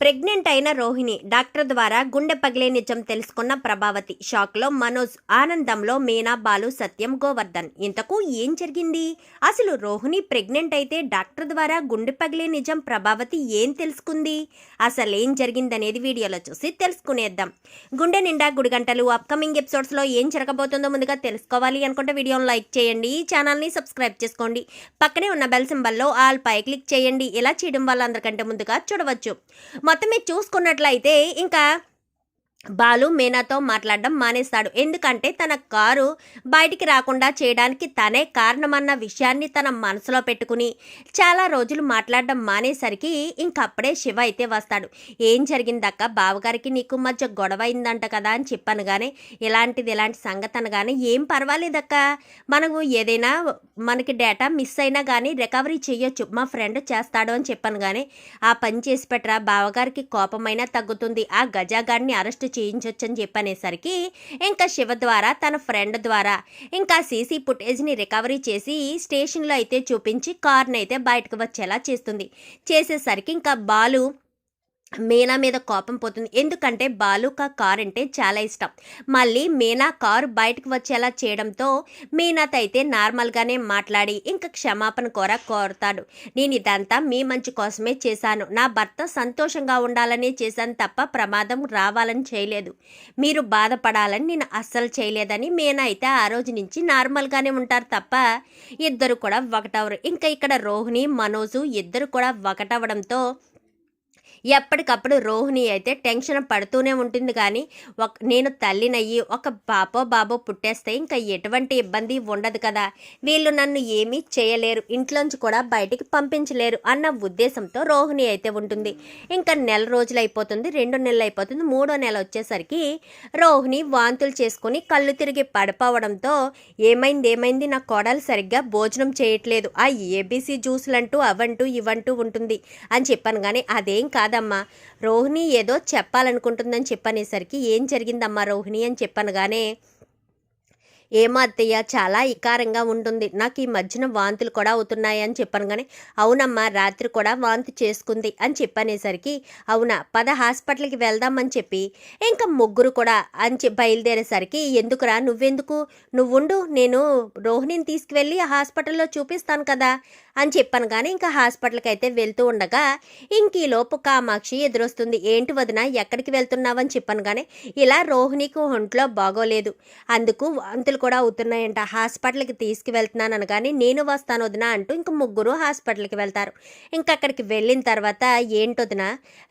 Pregnant అయిన Rohini doctor ద్వారా గుండె పగిలే నిజం తెలుసుకున్న ప్రభావతి. షాక్లో మనోజ్ ఆనందంలో మీనా బాలు సత్యం గోవర్ధన్. ఇంతకు ఏం జరిగింది? అసలు రోహిణి ప్రెగ్నెంట్ అయితే డాక్టర్ ద్వారా గుండె పగిలే నిజం ప్రభావతి ఏం తెలుసుకుంది? అసలు ఏం జరిగిందనేది వీడియోలో చూసి తెలుసుకునేద్దాం. గుండె నిండా గుడిగంటలు అప్కమింగ్ ఎపిసోడ్స్లో ఏం జరగబోతుందో ముందుగా తెలుసుకోవాలి అనుకుంటే వీడియోను లైక్ చేయండి ఛానల్ని సబ్స్క్రైబ్ చేసుకోండి. పక్కనే ఉన్న బెల్ సింబల్లో ఆల్ పై క్లిక్ చేయండి. ఇలా చేయడం వల్ల అందరికంటే ముందుగా చూడవచ్చు. మొత్తం మీరు చూసుకున్నట్లయితే ఇంకా బాలు మీనాతో మాట్లాడడం మానేస్తాడు. ఎందుకంటే తన కారు బయటికి రాకుండా చేయడానికి తనే కారణమన్న విషయాన్ని తన మనసులో పెట్టుకుని చాలా రోజులు మాట్లాడడం మానేసరికి ఇంకప్పుడే శివ అయితే వస్తాడు. ఏం జరిగిందక్క? బావగారికి నీకు మధ్య గొడవ అయిందంట కదా అని చెప్పాను కానీ ఇలాంటిది ఇలాంటి సంగతి అనగానే ఏం పర్వాలేదక్క? మనకు ఏదైనా మనకి డేటా మిస్ అయినా కానీ రికవరీ చేయొచ్చు మా ఫ్రెండ్ చేస్తాడు అని చెప్పాను కానీ ఆ పని చేసి పెట్టరా బావగారికి కోపమైనా తగ్గుతుంది. ఆ గజాగాడిని అరెస్ట్ చేయించవచ్చు అని చెప్పనేసరికి ఇంకా శివ ద్వారా తన ఫ్రెండ్ ద్వారా ఇంకా సీసీ ఫుటేజ్ని రికవరీ చేసి స్టేషన్లో అయితే చూపించి కార్ని అయితే బయటకు వచ్చేలా చేస్తుంది. చేసేసరికి ఇంకా బాలు మీనా మీద కోపం పోతుంది. ఎందుకంటే బాలుక కార్ అంటే చాలా ఇష్టం. మళ్ళీ మీనా కారు బయటకు వచ్చేలా చేయడంతో మీనాతో అయితే నార్మల్గానే మాట్లాడి ఇంకా క్షమాపణ కోర కోరుతాడు. నేను ఇదంతా మీ మంచి కోసమే చేశాను. నా భర్త సంతోషంగా ఉండాలనే చేశాను తప్ప ప్రమాదం రావాలని చేయలేదు. మీరు బాధపడాలని నేను అస్సలు చేయలేదని మీనా అయితే ఆ రోజు నుంచి నార్మల్గానే ఉంటారు తప్ప ఇద్దరు కూడా ఒకటవరు. ఇంకా ఇక్కడ రోహిణి మనోజు ఇద్దరు కూడా ఒకటవడంతో ఎప్పటికప్పుడు రోహిణి అయితే టెన్షన్ పడుతూనే ఉంటుంది కానీ ఒక నేను తల్లినయ్యి ఒక పాపో బాబో పుట్టేస్తే ఇంకా ఎటువంటి ఇబ్బంది ఉండదు కదా. వీళ్ళు నన్ను ఏమీ చేయలేరు ఇంట్లోంచి కూడా బయటికి పంపించలేరు అన్న ఉద్దేశంతో రోహిణి అయితే ఉంటుంది. ఇంకా నెల రోజులు అయిపోతుంది రెండు నెలలు అయిపోతుంది మూడో నెల వచ్చేసరికి రోహిణి వాంతులు చేసుకుని కళ్ళు తిరిగి పడిపోవడంతో ఏమైంది ఏమైంది నా కోడలు సరిగ్గా భోజనం చేయట్లేదు. ఆ ఏబీసీ జ్యూసులంటూ అవంటూ ఇవంటూ ఉంటుంది అని చెప్పాను కానీ అదేం కాదు. కాదమ్మా. రోహిణి ఏదో చెప్పాలనుకుంటుందని చెప్పనేసరికి ఏం జరిగిందమ్మా రోహిణి అని చెప్పాను గానే ఏమో అత్తయ్య చాలా ఇకారంగా ఉంటుంది. నాకు ఈ మధ్యన వాంతులు కూడా అవుతున్నాయి అని చెప్పాను కానీ అవునమ్మా రాత్రి కూడా వాంతి చేసుకుంది అని చెప్పనేసరికి అవునా పద హాస్పిటల్కి వెళ్దామని చెప్పి ఇంకా ముగ్గురు కూడా అని బయలుదేరేసరికి ఎందుకురా నువ్వెందుకు? నువ్వుండు నేను రోహిణిని తీసుకువెళ్ళి ఆ హాస్పిటల్లో చూపిస్తాను కదా అని చెప్పాను కానీ ఇంకా హాస్పిటల్కి అయితే వెళ్తూ ఉండగా ఇంక ఈ లోపు కామాక్షి ఎదురొస్తుంది. ఏంటి వదిన ఎక్కడికి వెళ్తున్నావని చెప్పాను కానీ ఇలా రోహిణికి ఒంట్లో బాగోలేదు. అందుకు వాంతులు కూడా అవుతున్నాయంట. హాస్పిటల్కి తీసుకువెళ్తున్నాను అనగానే నేను వస్తాను వదిన అంటూ ఇంక ముగ్గురు హాస్పిటల్కి వెళ్తారు. ఇంకా అక్కడికి వెళ్ళిన తర్వాత ఏంటి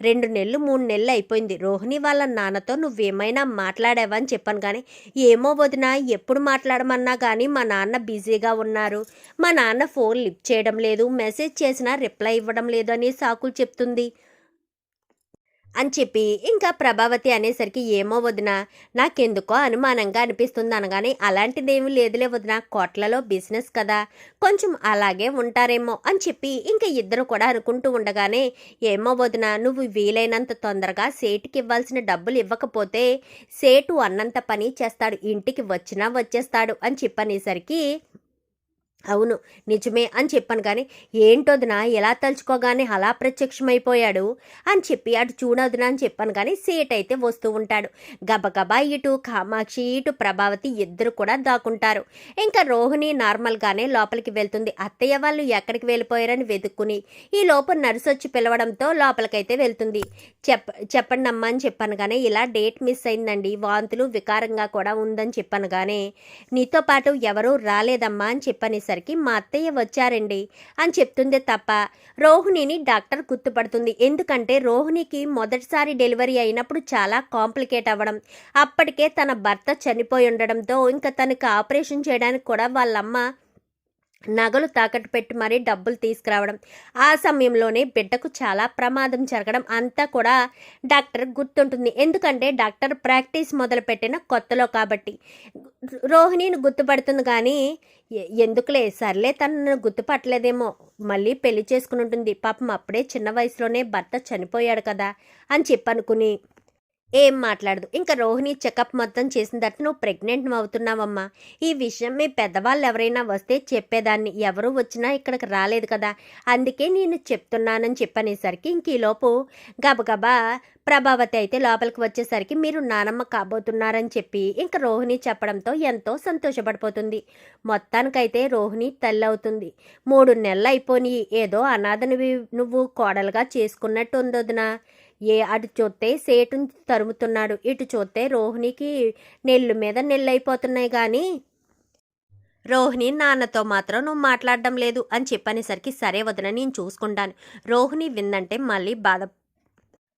రెండు నెలలు మూడు నెలలు అయిపోయింది. రోహిణి వాళ్ళ నాన్నతో నువ్వేమైనా మాట్లాడావా అని చెప్పాను కానీ ఏమో వదిన ఎప్పుడు మాట్లాడమన్నా కానీ మా నాన్న బిజీగా ఉన్నారు. మా నాన్న ఫోన్ లిఫ్ట్ చేయడం లేదు మెసేజ్ చేసినా రిప్లై ఇవ్వడం లేదు అని సాకులు చెప్తుంది. అని చెప్పి ఇంకా ప్రభావతి అనేసరికి ఏమో వదిన నాకెందుకో అనుమానంగా అనిపిస్తుంది అనగానే అలాంటిదేమీ లేదులే వదిన కోట్లలో బిజినెస్ కదా కొంచెం అలాగే ఉంటారేమో అని చెప్పి ఇంకా ఇద్దరు కూడా అనుకుంటూ ఉండగానే ఏమో వదిన నువ్వు వీలైనంత తొందరగా సేటుకి ఇవ్వాల్సిన డబ్బులు ఇవ్వకపోతే సేటు అన్నంత పని చేస్తాడు ఇంటికి వచ్చినా వచ్చేస్తాడు అని చెప్పనేసరికి అవును నిజమే అని చెప్పాను కానీ ఏంటొదినా ఎలా తలుచుకోగానే అలా ప్రత్యక్షమైపోయాడు? అని చెప్పి అటు చూడొదినా అని చెప్పాను కానీ సేట్ అయితే వస్తూ ఉంటాడు. గబగబా ఇటు కామాక్షి ఇటు ప్రభావతి ఇద్దరు కూడా దాక్కుంటారు. ఇంకా రోహిణి నార్మల్గానే లోపలికి వెళ్తుంది. అత్తయ్య వాళ్ళు ఎక్కడికి వెళ్ళిపోయారని వెతుక్కుని ఈ లోపు నర్సు వచ్చి పిలవడంతో లోపలికైతే వెళ్తుంది. చెప్ చెప్పండి అమ్మా అని చెప్పాను కానీ ఇలా డేట్ మిస్ అయిందండి. వాంతులు వికారంగా కూడా ఉందని చెప్పాను కానీ నీతో పాటు ఎవరూ రాలేదమ్మా అని చెప్పని చెప్పనేసరికి మా అత్తయ్య వచ్చారండి అని చెప్తుంది తప్ప రోహిణిని డాక్టర్ గుర్తుపడుతుంది. ఎందుకంటే రోహిణికి మొదటిసారి డెలివరీ అయినప్పుడు చాలా కాంప్లికేట్ అవ్వడం అప్పటికే తన భర్త చనిపోయి ఉండడంతో ఇంకా తనకి ఆపరేషన్ చేయడానికి కూడా వాళ్ళమ్మ నగలు తాకట్టు పెట్టి మరీ డబ్బులు తీసుకురావడం ఆ సమయంలోనే బిడ్డకు చాలా ప్రమాదం జరగడం అంతా కూడా డాక్టర్ గుర్తుంటుంది. ఎందుకంటే డాక్టర్ ప్రాక్టీస్ మొదలుపెట్టిన కొత్తలో కాబట్టి. రోహిణిని గుర్తుపడుతుంది కానీ ఎందుకులే సర్లే తనను గుర్తుపట్టలేదేమో మళ్ళీ పెళ్ళి చేసుకుని ఉంటుంది. పాపం అప్పుడే చిన్న వయసులోనే భర్త చనిపోయాడు కదా అని చెప్పనుకుని ఏం మాట్లాడదు. ఇంకా రోహిణి చెకప్ మొత్తం చేసిన నువ్వు ప్రెగ్నెంట్ అవుతున్నావమ్మా ఈ విషయం మీ పెద్దవాళ్ళు ఎవరైనా వస్తే చెప్పేదాన్ని. ఎవరు వచ్చినా ఇక్కడికి రాలేదు కదా. అందుకే నేను చెప్తున్నానని చెప్పనేసరికి ఇంక ఈలోపు గబగబా ప్రభావతి అయితే లోపలికి వచ్చేసరికి మీరు నానమ్మ కాబోతున్నారని చెప్పి ఇంకా రోహిణి చెప్పడంతో ఎంతో సంతోషపడిపోతుంది. మొత్తానికైతే రోహిణి తల్లి అవుతుంది మూడు నెలలు అయిపోయి ఏదో అనాథను నువ్వు కోడలుగా చేసుకున్నట్టు ఉంది వదినా. ఏ అటు చూస్తే సేటుని తరుముతున్నాడు ఇటు చూస్తే రోహిణికి నెల్లు మీద నెల్లు అయిపోతున్నాయి కానీ రోహిణి నాన్నతో మాత్రం నువ్వు మాట్లాడడం లేదు అని చెప్పనేసరికి సరే వదిన నేను చూసుకుంటాను. రోహిణి విందంటే మళ్ళీ బాధ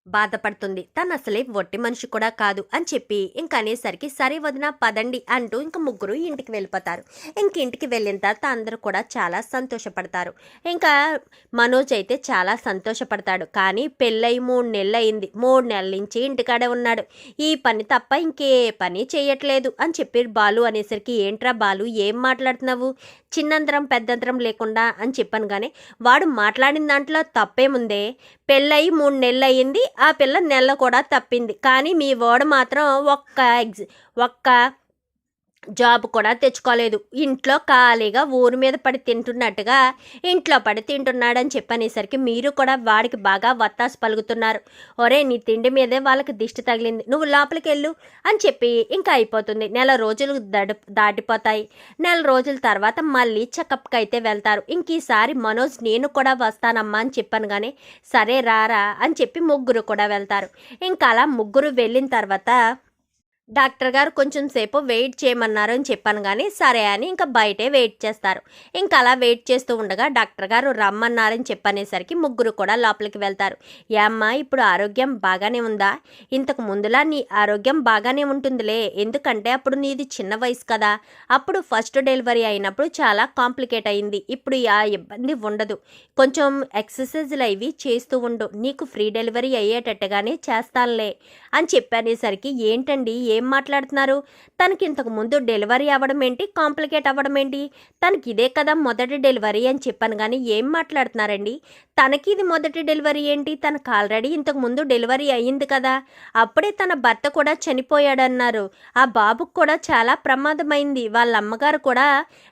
బాధపడుతుంది. తను అసలే వట్టి మనిషి కూడా కాదు అని చెప్పి ఇంక అనేసరికి సరే వదిన పదండి అంటూ ఇంక ముగ్గురు ఇంటికి వెళ్ళిపోతారు. ఇంక ఇంటికి వెళ్ళిన తర్వాత అందరూ కూడా చాలా సంతోషపడతారు. ఇంకా మనోజ్ అయితే చాలా సంతోషపడతాడు. కానీ పెళ్ళై మూడు నెలలు అయింది మూడు నెలల నుంచి ఇంటికాడే ఉన్నాడు. ఈ పని తప్ప ఇంకే పని చేయట్లేదు అని చెప్పి బాలు అనేసరికి ఏంట్రా బాలు ఏం మాట్లాడుతున్నావు? చిన్నంతరం పెద్దంతరం లేకుండా అని చెప్పాను కానీ వాడు మాట్లాడిన దాంట్లో తప్పేముందే పెళ్ళయి మూడు నెలలు అయ్యింది ఆ పిల్ల నెల కూడా తప్పింది. కానీ మీ వాడు మాత్రం ఒక్క ఎగ్జి ఒక్క జాబ్ కూడా తెచ్చుకోలేదు. ఇంట్లో ఖాళీగా ఊరి మీద పడి తింటున్నట్టుగా ఇంట్లో పడి తింటున్నాడని చెప్పనేసరికి మీరు కూడా వాడికి బాగా వత్తాసు పలుకుతున్నారు. ఒరే నీ తిండి మీదే వాళ్ళకి దిష్టి తగిలింది. నువ్వు లోపలికి వెళ్ళు అని చెప్పి ఇంకా అయిపోతుంది. నెల రోజులు దడి దాటిపోతాయి. నెల రోజుల తర్వాత మళ్ళీ చెకప్కి అయితే వెళ్తారు. ఇంక ఈసారి మనోజ్ నేను కూడా వస్తానమ్మా అని చెప్పాను కానీ సరే రారా అని చెప్పి ముగ్గురు కూడా వెళ్తారు. ఇంకా అలా ముగ్గురు వెళ్ళిన తర్వాత డాక్టర్ గారు కొంచెం సేపు వెయిట్ చేయమన్నారు అని చెప్పాను కానీ సరే అని ఇంకా బయటే వెయిట్ చేస్తారు. ఇంకా అలా వెయిట్ చేస్తూ ఉండగా డాక్టర్ గారు రమ్మన్నారని చెప్పనేసరికి ముగ్గురు కూడా లోపలికి వెళ్తారు. ఏమ్మా ఇప్పుడు ఆరోగ్యం బాగానే ఉందా? ఇంతకు ముందులా నీ ఆరోగ్యం బాగానే ఉంటుందిలే. ఎందుకంటే అప్పుడు నీది చిన్న వయసు కదా. అప్పుడు ఫస్ట్ డెలివరీ అయినప్పుడు చాలా కాంప్లికేట్ అయింది. ఇప్పుడు ఆ ఇబ్బంది ఉండదు. కొంచెం ఎక్సర్సైజులు అవి చేస్తూ ఉండు. నీకు ఫ్రీ డెలివరీ అయ్యేటట్టుగానే చేస్తానులే అని చెప్పనేసరికి ఏంటండి? ఏ మాట్లాడుతున్నారు? తనకి ఇంతకు ముందు డెలివరీ అవ్వడం ఏంటి? కాంప్లికేట్ అవ్వడం ఏంటి? తనకి ఇదే కదా మొదటి డెలివరీ అని చెప్పాను కానీ ఏం మాట్లాడుతున్నారండి? తనకి ఇది మొదటి డెలివరీ ఏంటి? తనకు ఆల్రెడీ ఇంతకు ముందు డెలివరీ అయ్యింది కదా. అప్పుడే తన భర్త కూడా చనిపోయాడన్నారు. ఆ బాబుకు కూడా చాలా ప్రమాదమైంది. వాళ్ళ అమ్మగారు కూడా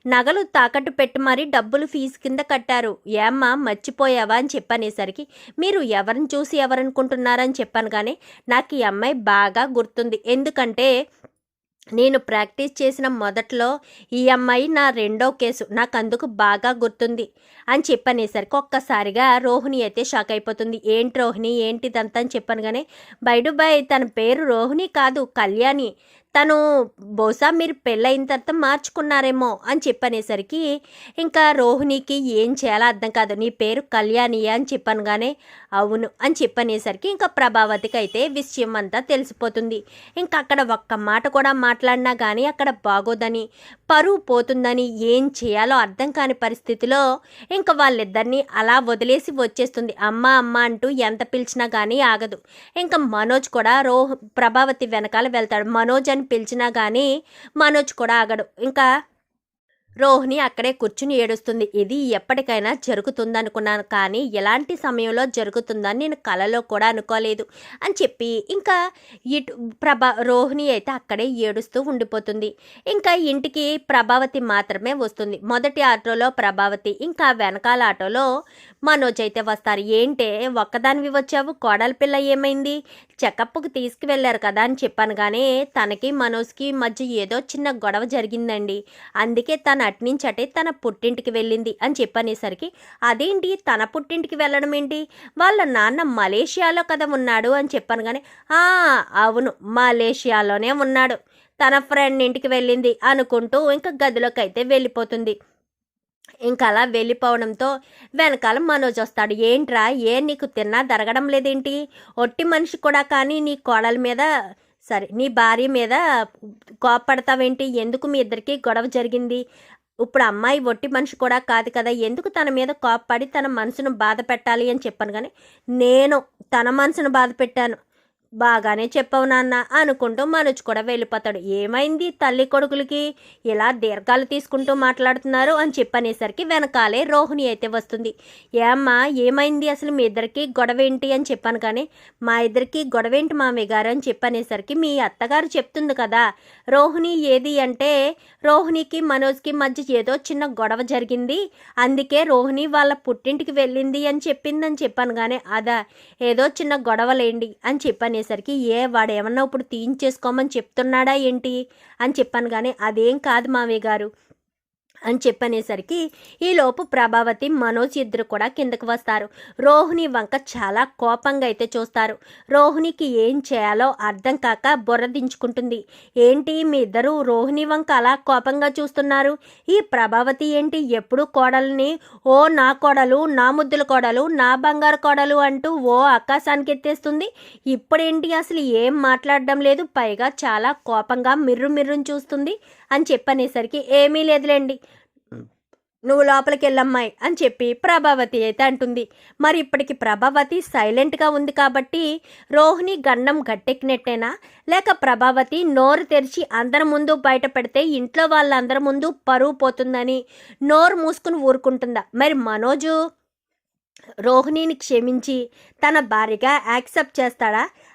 నగలు తాకట్టు పెట్టి మరీ డబ్బులు ఫీజు కింద కట్టారు. ఏమ్మా మర్చిపోయావా అని చెప్పనేసరికి మీరు ఎవరిని చూసి ఎవరనుకుంటున్నారని చెప్పాను కానీ నాకు ఈ అమ్మాయి బాగా గుర్తుంది. ఎందుకంటే నేను ప్రాక్టీస్ చేసిన మొదట్లో ఈ అమ్మాయి నా రెండో కేసు. నాకు అందుకు బాగా గుర్తుంది అని చెప్పనేసరికి ఒక్కసారిగా రోహిణి అయితే షాక్ అయిపోతుంది. ఏంటి రోహిణి? ఏంటిదంతా అని చెప్పాను కానీ బైడు బై తన పేరు రోహిణి కాదు కళ్యాణి. తను బహుశా మీరు పెళ్ళయిన తర్వాత మార్చుకున్నారేమో అని చెప్పనేసరికి ఇంకా రోహిణికి ఏం చేయాలో అర్థం కాదు. నీ పేరు కళ్యాణి అని చెప్పాను కానీ అవును అని చెప్పనేసరికి ఇంకా ప్రభావతికి అయితే విషయం అంతా తెలిసిపోతుంది. ఇంకా అక్కడ ఒక్క మాట కూడా మాట్లాడినా కానీ అక్కడ బాగోదని పరువు పోతుందని ఏం చేయాలో అర్థం కాని పరిస్థితిలో ఇంకా వాళ్ళిద్దరినీ అలా వదిలేసి వచ్చేస్తుంది. అమ్మ అమ్మ అంటూ ఎంత పిలిచినా కానీ ఆగదు. ఇంకా మనోజ్ కూడా రో ప్రభావతి వెనకాల వెళ్తాడు. మనోజ్ అని పిలిచినా కానీ మనోజ్ కూడా ఆగడు. ఇంకా రోహిణి అక్కడే కూర్చుని ఏడుస్తుంది. ఇది ఎప్పటికైనా జరుగుతుందనుకున్నాను కానీ ఎలాంటి సమయంలో జరుగుతుందని నేను కలలో కూడా అనుకోలేదు అని చెప్పి ఇంకా ఇటు ప్రభా రోహిణి అయితే అక్కడే ఏడుస్తూ ఉండిపోతుంది. ఇంకా ఇంటికి ప్రభావతి మాత్రమే వస్తుంది. మొదటి ఆటోలో ప్రభావతి ఇంకా వెనకాల ఆటోలో మనోజ్ అయితే వస్తారు. ఏంటే ఒక్కదానివి వచ్చావు కోడల పిల్ల ఏమైంది? చెకప్కి తీసుకువెళ్ళారు కదా అని చెప్పాను కానీ తనకి మనోజ్కి మధ్య ఏదో చిన్న గొడవ జరిగిందండి. అందుకే తను అట్నుంచి అటే తన పుట్టింటికి వెళ్ళింది అని చెప్పనేసరికి అదేంటి? తన పుట్టింటికి వెళ్ళడం ఏంటి? వాళ్ళ నాన్న మలేషియాలో కదా ఉన్నాడు అని చెప్పాను కానీ "ఆ, అవును మలేషియాలోనే ఉన్నాడు. తన ఫ్రెండ్ ఇంటికి వెళ్ళింది అనుకుంటూ ఇంకా గదిలోకి అయితే వెళ్ళిపోతుంది. ఇంకా అలా వెళ్ళిపోవడంతో వెనకాల మనోజ్ వస్తాడు. ఏంట్రా? ఏ నీకు తిన్నా? జరగడం లేదేంటి? ఒట్టి మనిషి కూడా కానీ నీ కోడల మీద సరే నీ భార్య మీద కోపడతావేంటి ఎందుకు మీ ఇద్దరికి గొడవ జరిగింది? ఇప్పుడు అమ్మాయి ఒట్టి మనిషి కూడా కాదు కదా ఎందుకు తన మీద కోప్పడి తన మనసును బాధ పెట్టాలి అని చెప్పాను కానీ నేను తన మనసును బాధ పెట్టాను. బాగానే చెప్పావు నాన్న అనుకుంటూ మనోజ్ కూడా వెళ్ళిపోతాడు. ఏమైంది తల్లి కొడుకులకి? ఇలా దీర్ఘాలు తీసుకుంటూ మాట్లాడుతున్నారు అని చెప్పనేసరికి వెనకాలే రోహిణి అయితే వస్తుంది. ఏమ్మా ఏమైంది అసలు మీ ఇద్దరికి గొడవ ఏంటి? అని చెప్పాను కానీ మా ఇద్దరికి గొడవ ఏంటి మామయ్య గారు? అని చెప్పనేసరికి మీ అత్తగారు చెప్తుంది కదా. రోహిణి ఏది అంటే రోహిణికి మనోజ్కి మధ్య ఏదో చిన్న గొడవ జరిగింది. అందుకే రోహిణి వాళ్ళ పుట్టింటికి వెళ్ళింది అని చెప్పిందని చెప్పాను కానీ అదా ఏదో చిన్న గొడవలేండి అని చెప్పాను అనేసరికి ఏ వాడు ఏమన్నా ఇప్పుడు తీయించేసుకోమని చెప్తున్నాడా ఏంటి? అని చెప్పాను కానీ అదేం కాదు మావయ్య గారు. అని చెప్పనేసరికి ఈలోపు ప్రభావతి మనోజ్ ఇద్దరు కూడా కిందకు వస్తారు. రోహిణి వంక చాలా కోపంగా అయితే చూస్తారు. రోహిణికి ఏం చేయాలో అర్థం కాక బుర్రదించుకుంటుంది ఏంటి మీ ఇద్దరు రోహిణి వంక అలా కోపంగా చూస్తున్నారు? ఈ ప్రభావతి ఏంటి ఎప్పుడు కోడల్ని ఓ నా కోడలు నా ముద్దుల కోడలు నా బంగారు కోడలు అంటూ ఓ ఆకాశానికి ఎత్తేస్తుంది? ఇప్పుడేంటి అసలు ఏం మాట్లాడడం లేదు? పైగా చాలా కోపంగా మిర్రు మిర్రుని చూస్తుంది. అని చెప్పనేసరికి ఏమీ లేదులేండి. నువ్వు లోపలికి వెళ్ళమ్మాయి అని చెప్పి ప్రభావతి అయితే అంటుంది. మరి ఇప్పటికి ప్రభావతి సైలెంట్గా ఉంది కాబట్టి రోహిణి గండం గట్టెక్కినట్టేనా? లేక ప్రభావతి నోరు తెరిచి అందరి ముందు బయట పెడితే ఇంట్లో వాళ్ళందరి ముందు పరువు పోతుందని నోరు మూసుకుని ఊరుకుంటుందా? మరి మనోజు రోహిణిని క్షమించి తన భార్యగా యాక్సెప్ట్ చేస్తాడా?